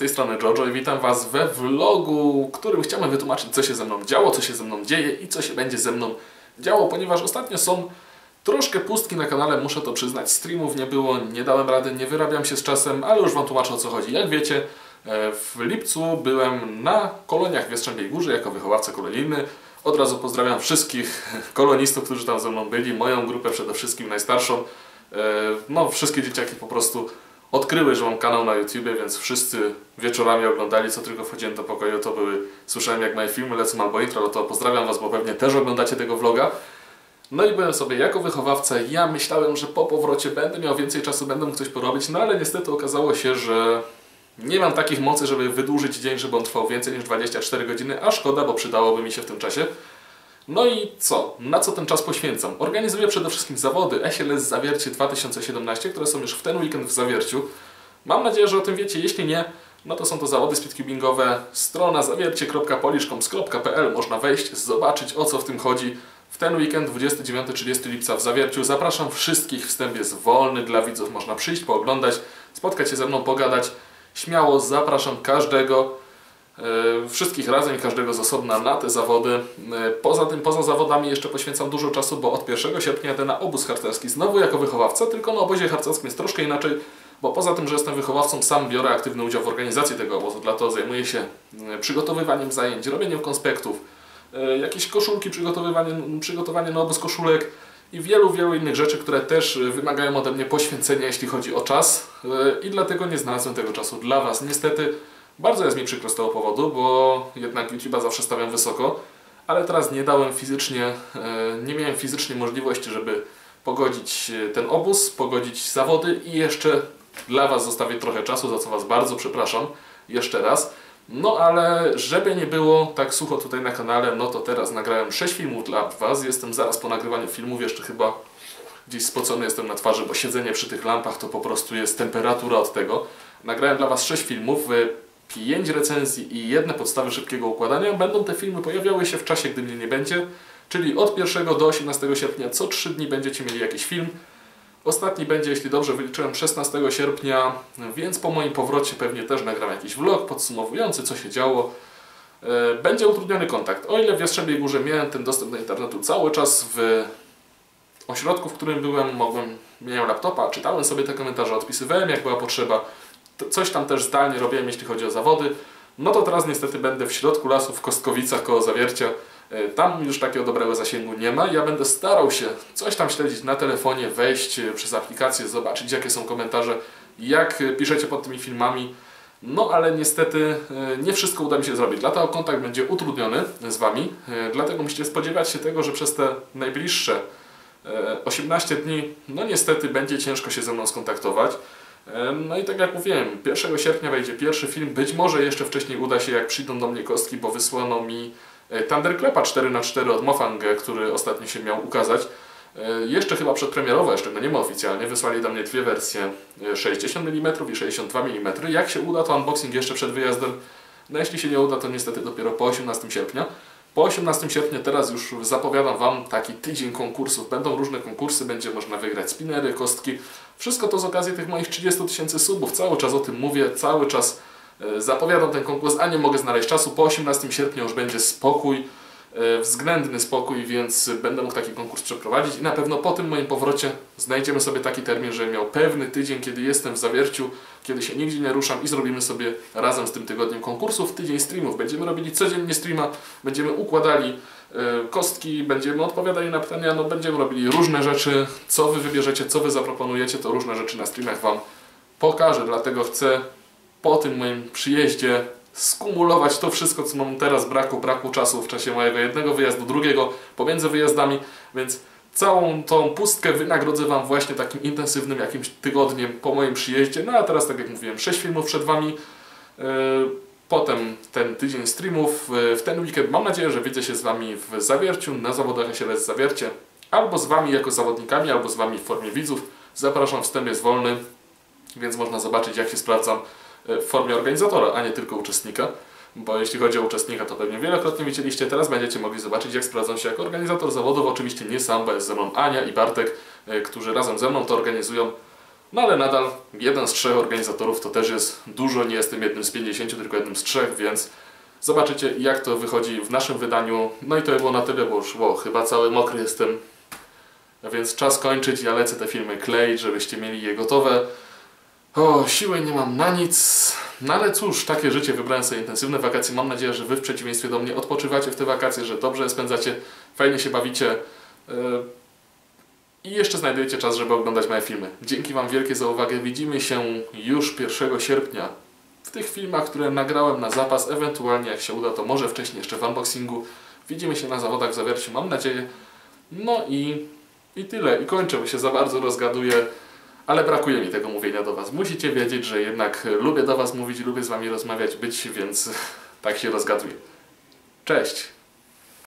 tej strony Jojo i witam Was we vlogu, którym chciałem wytłumaczyć, co się ze mną działo, co się ze mną dzieje i co się będzie ze mną działo, ponieważ ostatnio są troszkę pustki na kanale, muszę to przyznać. Streamów nie było, nie dałem rady, nie wyrabiam się z czasem, ale już Wam tłumaczę o co chodzi. Jak wiecie, e, w lipcu byłem na koloniach w Jastrzębiej Górze jako wychowawca kolonijny. Od razu pozdrawiam wszystkich kolonistów, którzy tam ze mną byli, moją grupę przede wszystkim najstarszą. E, no, wszystkie dzieciaki po prostu odkryły, że mam kanał na YouTubie, więc wszyscy wieczorami oglądali, co tylko wchodziłem do pokoju, to były, słyszałem jak moje filmy lecą albo intro, no to pozdrawiam Was, bo pewnie też oglądacie tego vloga. No i byłem sobie jako wychowawca, ja myślałem, że po powrocie będę miał więcej czasu, będę mógł coś porobić, no ale niestety okazało się, że nie mam takich mocy, żeby wydłużyć dzień, żeby on trwał więcej niż 24 godziny, a szkoda, bo przydałoby mi się w tym czasie. No i co? Na co ten czas poświęcam? Organizuję przede wszystkim zawody SLS Zawiercie 2017, które są już w ten weekend w Zawierciu. Mam nadzieję, że o tym wiecie. Jeśli nie, no to są to zawody speedcubingowe. Strona zawiercie.poliszkoms.pl Można wejść, zobaczyć o co w tym chodzi. W ten weekend 29-30 lipca w Zawierciu zapraszam wszystkich. Wstęp jest wolny dla widzów. Można przyjść, pooglądać, spotkać się ze mną, pogadać. Śmiało zapraszam każdego. E, wszystkich razem i każdego z osobna na te zawody. E, poza tym, poza zawodami jeszcze poświęcam dużo czasu, bo od 1 sierpnia jadę na obóz harcerski znowu jako wychowawca, tylko na obozie harcerskim jest troszkę inaczej, bo poza tym, że jestem wychowawcą, sam biorę aktywny udział w organizacji tego obozu, dlatego zajmuję się e, przygotowywaniem zajęć, robieniem konspektów, jakieś koszulki, przygotowywanie, przygotowanie na obóz koszulek i wielu, wielu innych rzeczy, które też wymagają ode mnie poświęcenia, jeśli chodzi o czas i dlatego nie znalazłem tego czasu dla Was. Niestety bardzo jest mi przykro z tego powodu, bo jednak YouTube'a zawsze stawiam wysoko, ale teraz nie dałem fizycznie, e, nie miałem fizycznie możliwości, żeby pogodzić e, ten obóz, pogodzić zawody i jeszcze dla Was zostawię trochę czasu, za co Was bardzo przepraszam jeszcze raz. No ale żeby nie było tak sucho tutaj na kanale, no to teraz nagrałem 6 filmów dla Was. Jestem zaraz po nagrywaniu filmów, jeszcze chyba gdzieś spocony jestem na twarzy, bo siedzenie przy tych lampach to po prostu jest temperatura od tego. Nagrałem dla Was 6 filmów. 5 recenzji i jedne podstawy szybkiego układania. Będą te filmy pojawiały się w czasie, gdy mnie nie będzie, czyli od 1 do 18 sierpnia co 3 dni będziecie mieli jakiś film. Ostatni będzie, jeśli dobrze wyliczyłem, 16 sierpnia, więc po moim powrocie pewnie też nagram jakiś vlog podsumowujący, co się działo. E, będzie utrudniony kontakt. O ile w Jastrzębiej Górze miałem ten dostęp do internetu cały czas w ośrodku, w którym byłem, mogłem, miałem laptopa, czytałem sobie te komentarze, odpisywałem jak była potrzeba coś tam też zdalnie robiłem, jeśli chodzi o zawody. No to teraz niestety będę w środku lasu w Kostkowicach koło Zawiercia. E, tam już takiego dobrego zasięgu nie ma. Ja będę starał się coś tam śledzić na telefonie, wejść e, przez aplikację, zobaczyć jakie są komentarze, jak e, piszecie pod tymi filmami. No ale niestety nie wszystko uda mi się zrobić, dlatego kontakt będzie utrudniony z Wami. Dlatego musicie spodziewać się tego, że przez te najbliższe 18 dni, no niestety będzie ciężko się ze mną skontaktować. No i tak jak mówiłem, 1 sierpnia wejdzie pierwszy film, być może jeszcze wcześniej uda się, jak przyjdą do mnie kostki, bo wysłano mi e, Thunderclapa 4x4 od Mofang, który ostatnio się miał ukazać. E, jeszcze chyba przedpremierowo, jeszcze go nie ma oficjalnie, wysłali do mnie dwie wersje 60 e, mm i 62 mm. Jak się uda, to unboxing jeszcze przed wyjazdem. No jeśli się nie uda, to niestety dopiero po 18 sierpnia. Po 18 sierpnia teraz już zapowiadam Wam taki tydzień konkursów. Będą różne konkursy, będzie można wygrać spinery, kostki. Wszystko to z okazji tych moich 30 tysięcy subów. Cały czas o tym mówię, cały czas e, zapowiadam ten konkurs, a nie mogę znaleźć czasu. Po 18 sierpnia już będzie spokój. E, względny spokój, więc będę mógł taki konkurs przeprowadzić i na pewno po tym moim powrocie znajdziemy sobie taki termin, że miał pewny tydzień, kiedy jestem w zawierciu, kiedy się nigdzie nie ruszam i zrobimy sobie razem z tym tygodniem konkursów. Tydzień streamów. Będziemy robili codziennie streama, będziemy układali e, kostki, będziemy odpowiadali na pytania, no będziemy robili różne rzeczy, co Wy wybierzecie, co Wy zaproponujecie, to różne rzeczy na streamach Wam pokażę, dlatego chcę po tym moim przyjeździe skumulować to wszystko, co mam teraz braku, braku czasu w czasie mojego jednego wyjazdu, drugiego, pomiędzy wyjazdami, więc całą tą pustkę wynagrodzę Wam właśnie takim intensywnym jakimś tygodniem po moim przyjeździe. No a teraz, tak jak mówiłem, 6 filmów przed Wami. E, potem ten tydzień streamów. E, w ten weekend mam nadzieję, że widzę się z Wami w Zawierciu, na zawodach SLS Zawiercie. Albo z Wami jako zawodnikami, albo z Wami w formie widzów. Zapraszam, wstęp jest wolny, więc można zobaczyć jak się sprawdzam w formie organizatora, a nie tylko uczestnika. Bo jeśli chodzi o uczestnika, to pewnie wielokrotnie widzieliście. Teraz będziecie mogli zobaczyć, jak sprawdzam się jako organizator zawodów. Oczywiście nie sam, bo jest ze mną Ania i Bartek, e, którzy razem ze mną to organizują. No ale nadal jeden z trzech organizatorów to też jest dużo, nie jestem jednym z 50, tylko jednym z trzech, więc zobaczycie jak to wychodzi w naszym wydaniu. No i to było na tyle, bo już chyba cały mokry jestem. Więc czas kończyć, ja lecę te filmy kleić, żebyście mieli je gotowe. O, siły nie mam na nic. No ale cóż, takie życie, wybrałem sobie intensywne wakacje. Mam nadzieję, że Wy w przeciwieństwie do mnie odpoczywacie w te wakacje, że dobrze spędzacie, fajnie się bawicie. Yy, I jeszcze znajdujecie czas, żeby oglądać moje filmy. Dzięki Wam wielkie za uwagę. Widzimy się już 1 sierpnia w tych filmach, które nagrałem na zapas. Ewentualnie, jak się uda, to może wcześniej jeszcze w unboxingu. Widzimy się na zawodach w Zawierciu, mam nadzieję. No i, i tyle. I kończę, bo się za bardzo rozgaduję. Ale brakuje mi tego mówienia do Was. Musicie wiedzieć, że jednak lubię do Was mówić, lubię z Wami rozmawiać, być, więc tak się rozgaduję. Cześć!